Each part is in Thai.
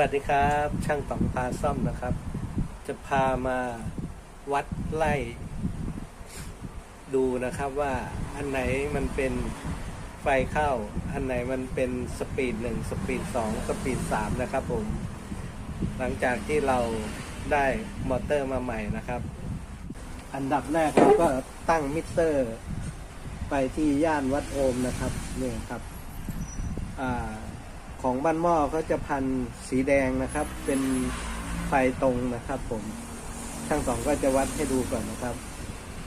วัสดีครับ ช่างต่องพาซ่อมนะครับ จะพามาวัดไล่ ดูนะครับว่าอันไหนมันเป็นไฟเข้า อันไหนมันเป็นสปีดหนึ่งสปีดสองสปีดสามนะครับผม หลังจากที่เราได้มอเตอร์มาใหม่นะครับ อันดับแรกเราก็ตั้งมิเตอร์ ไปที่ย่านวัดโอมนะครับนี่ครับอ่า ของบ้านหม้อเขาจะพันสีแดงนะครับ เป็นไฟตรงนะครับ ผมช่างสองก็จะวัดให้ดูก่อนนะครับ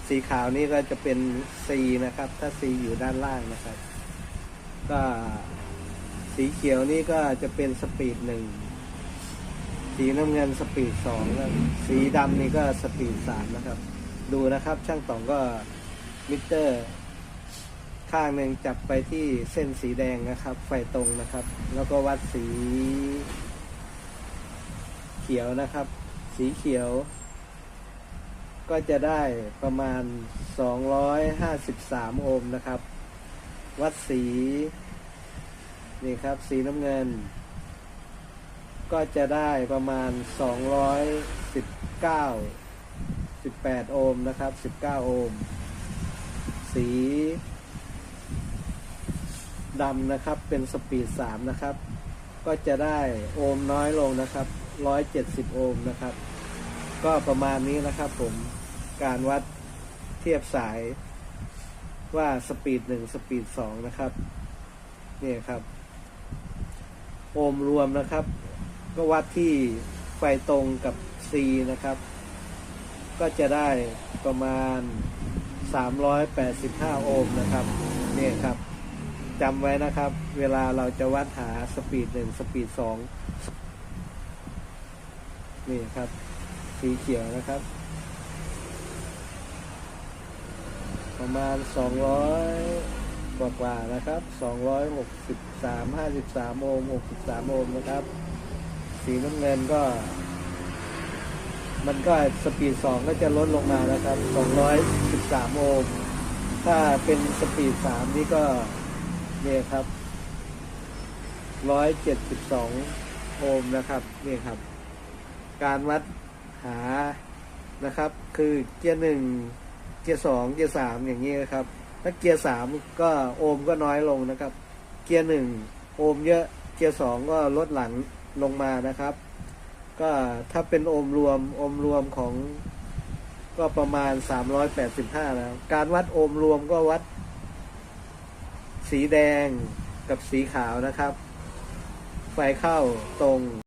สีขาวนี่ก็จะเป็น C นะครับ ถ้า C อยู่ด้านล่างนะครับ ก็สีเขียวนี่ก็จะเป็นสปีดหนึ่งสีน้ำเงินสปีดสองแล้วสีดำนี่ก็สปีดสามนะครับ ดูนะครับ ช่างตองก็มิเตอร์ ข้างหนึ่งจับไปที่เส้นสีแดงนะครับ ไฟตรงนะครับ แล้วก็วัดสีเขียวนะครับ สีเขียว ก็จะได้ประมาณ 253 โอห์มนะครับ วัดสีนี่ครับ สีน้ำเงิน ก็จะได้ประมาณ 219 18 โอห์มนะครับ 19 โอห์มสี ดำนะครับ เป็นสปีดสามนะครับ ก็จะได้โอห์มน้อยลงนะครับร้อยเจ็ดสิบโอห์มนะครับ ก็ประมาณนี้นะครับผมการวัดเทียบสายว่าสปีดหนึ่งสปีดสองนะครับนี่ครับ โอห์มรวมนะครับ ก็วัดที่ไฟตรงกับ C นะครับ ก็จะได้ประมาณ 385 โอห์มนะครับนี่ครับ จำไว้นะครับ เวลาเราจะวัดหาสปีดหนึ่งสปีดสองนี่ครับ สีเขียวนะครับ ประมาณสองร้อยกว่ากว่าๆนะครับสองร้อยหกสิบสามห้าสิบสามโอห์มหกสิบสามโอห์มนะครับ สีน้ำเงินก็ มันก็สปีดสองก็จะลดลงมานะครับสองร้อยสิบสามโอห์มถ้าเป็นสปีดสามนี่ก็ เนี่ยครับร้อยเจ็ดสิบสองโอห์มนะครับนี่ครับ การวัดหานะครับ คือเกียร์หนึ่งเกียร์สองเกียร์สามอย่างนี้นะครับ ถ้าเกียร์สามก็โอห์มก็น้อยลงนะครับ เกียร์หนึ่งโอห์มเยอะเกียร์สองก็ลดหลังลงมานะครับ ก็ถ้าเป็นโอห์มรวมโอห์มรวมของก็ประมาณ 385 แล้ว การวัดโอห์มรวมก็วัด สีแดงกับสีขาวนะครับ ไฟเข้าตรง